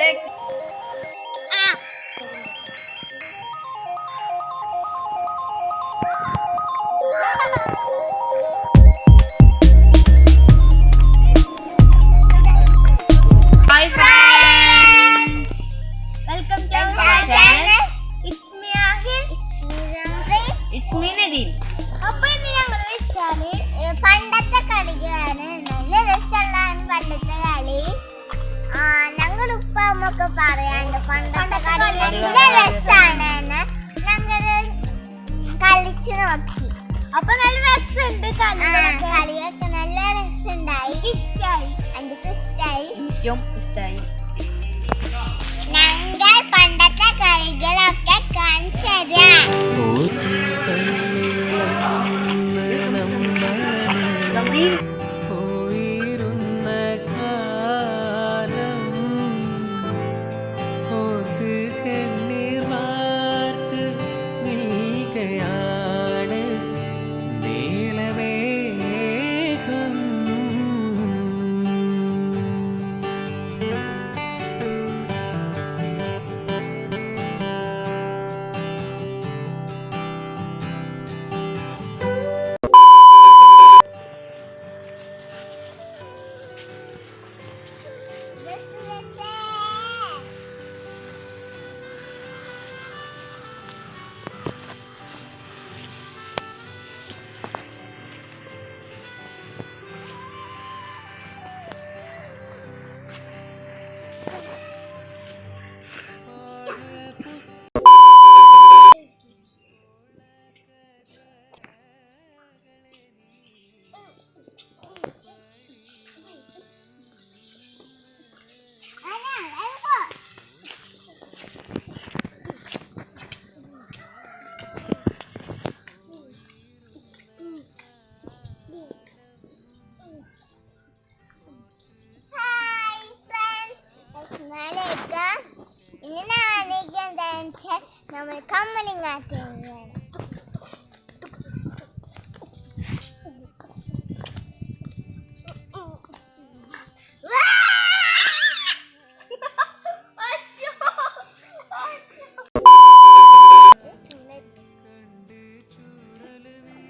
deck. പറയാണ്ട് പണ്ടത്തെ കളി നല്ല രസാണ് ഞങ്ങൾ കളിച്ചു നോക്കി. അപ്പൊ നല്ല രസമുണ്ട് കളിയൊക്കെ നല്ല രസമുണ്ടായി. ഇഷ്ടായി എനിക്ക് ഇഷ്ടായി. എനിക്കും ഇഷ്ടമായി വെച്ചാൽ നമ്മൾ കമ്മലിങ്ങാറ്റുകയാണ്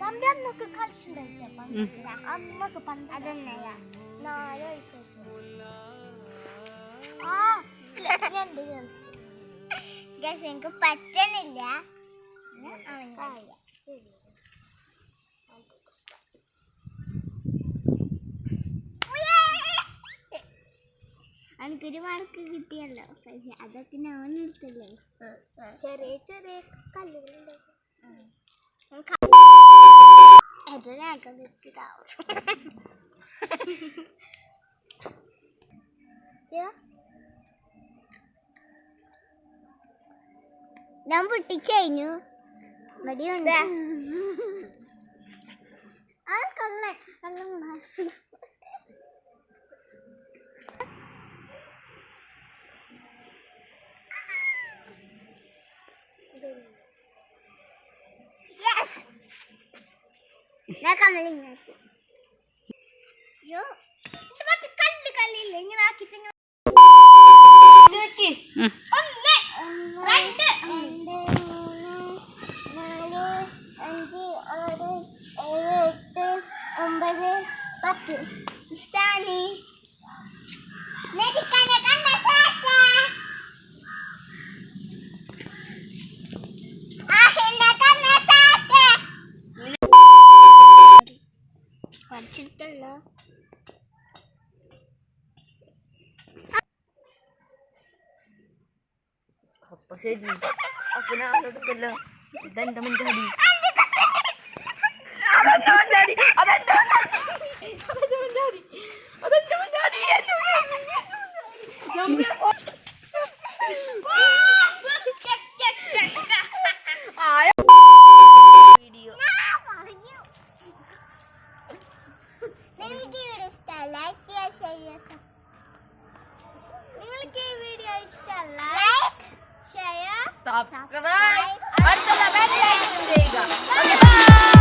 സംരംഭമൊക്കെ കളിച്ചിട്ടുണ്ടായില്ല അമ്മക്ക് പണ്ട് അതന്നെയാ നാല് വയസ്സൊക്കെ ഗസ് എനിക്ക് പറ്റണില്ല എനിക്കൊരു മാർക്ക് കിട്ടിയല്ലോ പക്ഷെ അതൊക്കെ ഞാൻ എടുത്തല്ലേ ചെറിയ ചെറിയ കല്ലുകളുണ്ട് ഇത് ഞങ്ങൾക്ക് കിട്ടിയതാവും ഞാൻ പൊട്ടിക്കഴിഞ്ഞു മടിയുണ്ട് ആ കള്ളൻ. യെസ് ഞാൻ കമലിങ്ങാക്കി യോ ഇത് മറ്റേ കല്ല് കല്ലില്ല? ഇങ്ങനെ ആക്കിയിട്ട് Apa sih? Apa nak? Apa nak? Apa nak? Apa nak? Apa nak? Apa nak aku tu kalau dan teman tadi. നിങ്ങൾക്ക് ഈ വീഡിയോ ഇഷ്ടമല്ല ലൈക്ക് ഷെയർ ചെയ്യുക നിങ്ങൾക്ക് ഈ വീഡിയോ ഇഷ്ടമല്ല ലൈക്ക് ഷെയർ സബ്സ്ക്രൈബ് അടുത്തുള്ള ബെൽ ഐക്കൺ ചെയ്യുക? ഓക്കേ